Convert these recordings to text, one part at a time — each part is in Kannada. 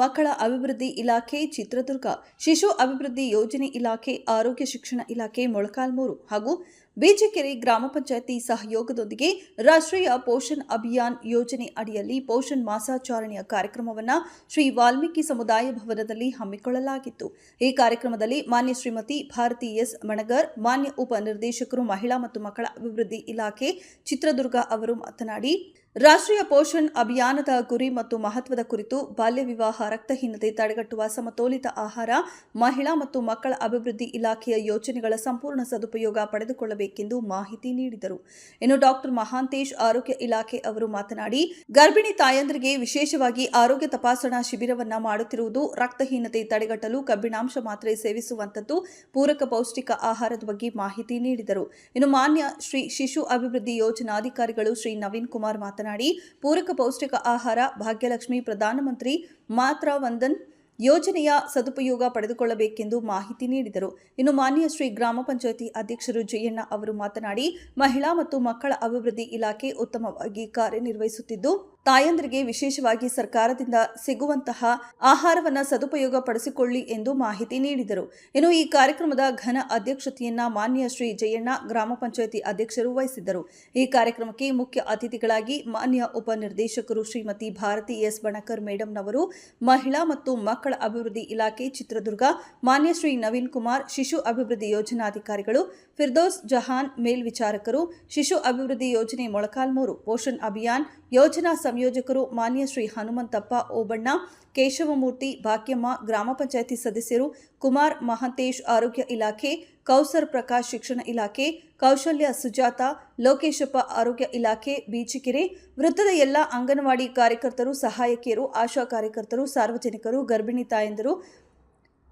ಮಕ್ಕಳ ಅಭಿವೃದ್ಧಿ ಇಲಾಖೆ, ಚಿತ್ರದುರ್ಗ ಶಿಶು ಅಭಿವೃದ್ಧಿ ಯೋಜನೆ ಇಲಾಖೆ, ಆರೋಗ್ಯ ಶಿಕ್ಷಣ ಇಲಾಖೆ, ಮೊಳಕಾಲ್ಮೂರು ಹಾಗೂ ಬೀಚಕೆರೆ ಗ್ರಾಮ ಪಂಚಾಯತಿ ಸಹಯೋಗದೊಂದಿಗೆ ರಾಷ್ಟ್ರೀಯ ಪೋಷಣ್ ಅಭಿಯಾನ್ ಯೋಜನೆ ಅಡಿಯಲ್ಲಿ ಪೋಷಣ್ ಮಾಸಾಚರಣೆಯ ಕಾರ್ಯಕ್ರಮವನ್ನು ಶ್ರೀ ವಾಲ್ಮೀಕಿ ಸಮುದಾಯ ಭವನದಲ್ಲಿ ಹಮ್ಮಿಕೊಳ್ಳಲಾಗಿತ್ತು. ಈ ಕಾರ್ಯಕ್ರಮದಲ್ಲಿ ಮಾನ್ಯ ಶ್ರೀಮತಿ ಭಾರತಿ ಎಸ್. ಮಣಗರ್, ಮಾನ್ಯ ಉಪನಿರ್ದೇಶಕರು ಮಹಿಳಾ ಮತ್ತು ಮಕ್ಕಳ ಅಭಿವೃದ್ಧಿ ಇಲಾಖೆ, ಚಿತ್ರದುರ್ಗ ಅವರು ಮಾತನಾಡಿ ರಾಷ್ಟ್ರೀಯ ಪೋಷಣ್ ಅಭಿಯಾನದ ಗುರಿ ಮತ್ತು ಮಹತ್ವದ ಕುರಿತು ಬಾಲ್ಯ ವಿವಾಹ, ರಕ್ತಹೀನತೆ ತಡೆಗಟ್ಟುವ ಸಮತೋಲಿತ ಆಹಾರ, ಮಹಿಳಾ ಮತ್ತು ಮಕ್ಕಳ ಅಭಿವೃದ್ಧಿ ಇಲಾಖೆಯ ಯೋಜನೆಗಳ ಸಂಪೂರ್ಣ ಸದುಪಯೋಗ ಪಡೆದುಕೊಳ್ಳಬೇಕೆಂದು ಮಾಹಿತಿ ನೀಡಿದರು. ಇನ್ನು ಡಾಕ್ಟರ್ ಮಹಾಂತೇಶ್ ಆರೋಗ್ಯ ಇಲಾಖೆ ಅವರು ಮಾತನಾಡಿ, ಗರ್ಭಿಣಿ ತಾಯಂದರಿಗೆ ವಿಶೇಷವಾಗಿ ಆರೋಗ್ಯ ತಪಾಸಣಾ ಶಿಬಿರವನ್ನ ಮಾಡುತ್ತಿರುವುದು ರಕ್ತಹೀನತೆ ತಡೆಗಟ್ಟಲು ಕಬ್ಬಿಣಾಂಶ ಮಾತ್ರೆ ಸೇವಿಸುವಂತದ್ದು ಪೂರಕ ಪೌಷ್ಟಿಕ ಆಹಾರದ ಬಗ್ಗೆ ಮಾಹಿತಿ ನೀಡಿದರು. ಇನ್ನು ಮಾನ್ಯ ಶ್ರೀ ಶಿಶು ಅಭಿವೃದ್ಧಿ ಯೋಜನಾಧಿಕಾರಿಗಳು ಶ್ರೀ ನವೀನ್ ಕುಮಾರ್ ಮಾತನಾಡಿ, ಪೂರಕ ಪೌಷ್ಟಿಕ ಆಹಾರ, ಭಾಗ್ಯಲಕ್ಷ್ಮಿ, ಪ್ರಧಾನಮಂತ್ರಿ ಮಾತ್ರ ವಂದನ್ ಯೋಜನೆಯ ಸದುಪಯೋಗ ಪಡೆದುಕೊಳ್ಳಬೇಕೆಂದು ಮಾಹಿತಿ ನೀಡಿದರು. ಇನ್ನು ಮಾನ್ಯ ಶ್ರೀ ಗ್ರಾಮ ಪಂಚಾಯತಿ ಅಧ್ಯಕ್ಷರು ಜಯಣ್ಣ ಅವರು ಮಾತನಾಡಿ, ಮಹಿಳಾ ಮತ್ತು ಮಕ್ಕಳ ಅಭಿವೃದ್ಧಿ ಇಲಾಖೆ ಉತ್ತಮವಾಗಿ ಕಾರ್ಯನಿರ್ವಹಿಸುತ್ತಿದ್ದು ತಾಯಂದರಿಗೆ ವಿಶೇಷವಾಗಿ ಸರ್ಕಾರದಿಂದ ಸಿಗುವಂತಹ ಆಹಾರವನ್ನು ಸದುಪಯೋಗ ಪಡಿಸಿಕೊಳ್ಳಿ ಎಂದು ಮಾಹಿತಿ ನೀಡಿದರು. ಇನ್ನು ಈ ಕಾರ್ಯಕ್ರಮದ ಘನ ಅಧ್ಯಕ್ಷತೆಯನ್ನ ಮಾನ್ಯ ಶ್ರೀ ಜಯಣ್ಣ ಗ್ರಾಮ ಪಂಚಾಯತಿ ಅಧ್ಯಕ್ಷರು ವಹಿಸಿದ್ದರು. ಈ ಕಾರ್ಯಕ್ರಮಕ್ಕೆ ಮುಖ್ಯ ಅತಿಥಿಗಳಾಗಿ ಮಾನ್ಯ ಉಪನಿರ್ದೇಶಕರು ಶ್ರೀಮತಿ ಭಾರತಿ ಎಸ್ ಬಣಕರ್ ಮೇಡಂ ಮೇಡಂನವರು ಮಹಿಳಾ ಮತ್ತು ಮಕ್ಕಳ ಅಭಿವೃದ್ಧಿ ಇಲಾಖೆ ಚಿತ್ರದುರ್ಗ, ಮಾನ್ಯ ಶ್ರೀ ನವೀನ್ ಕುಮಾರ್, ಶಿಶು ಅಭಿವೃದ್ಧಿ ಯೋಜನಾಧಿಕಾರಿಗಳು, ಫಿರ್ದೋಸ್ ಜಹಾನ್ ಮೇಲ್ವಿಚಾರಕರು, ಶಿಶು ಅಭಿವೃದ್ಧಿ ಯೋಜನೆ ಮೊಳಕಾಲ್ಮೂರು, ಪೋಷಣ್ ಅಭಿಯಾನ್, ಯೋಜನಾ ಸಂಯೋಜಕರು ಮಾನ್ಯ ಶ್ರೀ ಹನುಮಂತಪ್ಪ ಓಬಣ್ಣ, ಕೇಶವಮೂರ್ತಿ ಭಾಗ್ಯಮ್ಮ, ಗ್ರಾಮ ಪಂಚಾಯಿತಿ ಸದಸ್ಯರು, ಕುಮಾರ್ ಮಹಂತೇಶ್ ಆರೋಗ್ಯ ಇಲಾಖೆ, ಕೌಸರ್ ಪ್ರಕಾಶ್ ಶಿಕ್ಷಣ ಇಲಾಖೆ, ಕೌಶಲ್ಯ ಸುಜಾತ, ಲೋಕೇಶಪ್ಪ ಆರೋಗ್ಯ ಇಲಾಖೆ, ಬೀಚಿಕೆರೆ, ವೃತ್ತದ ಎಲ್ಲ ಅಂಗನವಾಡಿ ಕಾರ್ಯಕರ್ತರು, ಸಹಾಯಕಿಯರು, ಆಶಾ ಕಾರ್ಯಕರ್ತರು, ಸಾರ್ವಜನಿಕರು, ಗರ್ಭಿಣಿ ತಾಯಂದಿರು,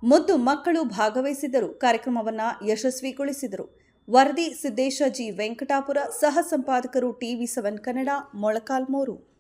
ಮುದ್ದು ಮಕ್ಕಳು ಭಾಗವಹಿಸಿದ್ದರು. ಕಾರ್ಯಕ್ರಮವನ್ನು ಯಶಸ್ವಿಗೊಳಿಸಿದರು. ವರದಿ ಸಿದ್ದೇಶ ಜಿ ವೆಂಕಟಾಪುರ, ಸಹ ಸಂಪಾದಕರು ಟಿವಿ ಸೆವೆನ್ ಕನ್ನಡ, ಮೊಳಕಾಲ್ಮೂರು.